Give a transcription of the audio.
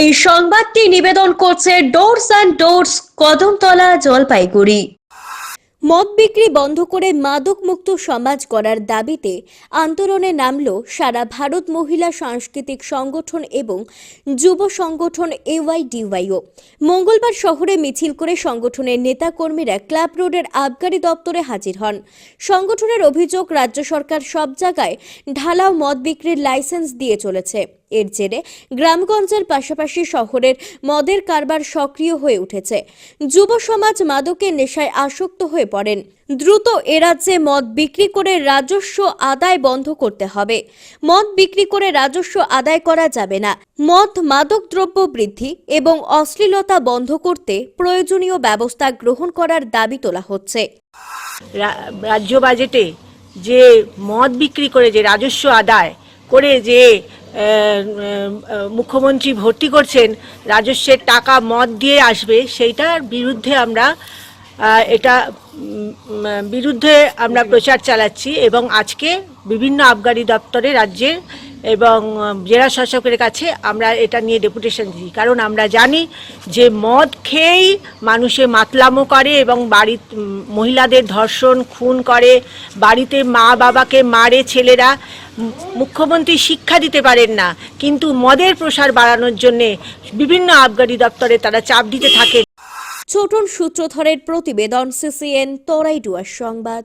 এই সংবাদটি নিবেদন করছে Doors and Doors Kadamtala Jalpaiguri. মদ বিক্রি বন্ধ করে মাদক মুক্ত সমাজ করার দাবিতে আন্দোলনে নামল সারা ভারত মহিলা সাংস্কৃতিক সংগঠন এবং যুব সংগঠন এওয়াইডিওয়াইও মঙ্গলবার শহরে মিছিল করে সংগঠনের নেতাকর্মীরা ক্লাব রোডের আবগারি দপ্তরে হাজির হন। সংগঠনের অভিযোগ, রাজ্য সরকার সব জায়গায় ঢালাও মদ বিক্রির লাইসেন্স দিয়ে চলেছে। এর জেরে গ্রামগঞ্জের পাশাপাশি শহরের মদের কারবার সক্রিয় হয়ে উঠেছে। যুব সমাজ মাদকের নেশায় আসক্ত হয়ে পড়েন। দ্রুত এরাজ্যে মদ বিক্রি করে রাজস্ব আদায় বন্ধ করতে হবে। মদ বিক্রি করে রাজস্ব আদায় করা যাবে না। মদ মাদক দ্রব্য বৃদ্ধি এবং অশ্লীলতা বন্ধ করতে প্রয়োজনীয় ব্যবস্থা গ্রহণ করার দাবি তোলা হচ্ছে। রাজ্য বাজেটে যে মদ বিক্রি করে যে রাজস্ব আদায় করে যে মুখ্যমন্ত্রী ভর্তি করছেন রাজস্বের টাকা মত দিয়ে আসবে সেইটার বিরুদ্ধে আমরা এটা বিরুদ্ধে আমরা প্রচার চালাচ্ছি এবং আজকে বিভিন্ন আবগারি দপ্তরে রাজ্যের এবং জেলা শাসকের কাছে আমরা এটা নিয়ে ডেপুটেশন দিই। কারণ আমরা জানি যে মদ খেয়েই মানুষে মাতলামো করে এবং বাড়ি মহিলাদের ধর্ষণ, খুন করে। বাড়িতে মা বাবাকে মারে ছেলেরা। মুখ্যমন্ত্রী শিক্ষা দিতে পারেন না। কিন্তু মদের প্রসার বাড়ানোর জন্যে বিভিন্ন আবগারি দপ্তরে তারা চাপ দিতে থাকে ছোটন সূত্রধরের প্রতিবেদন সিসিএন তরাইডুয়ার সংবাদ।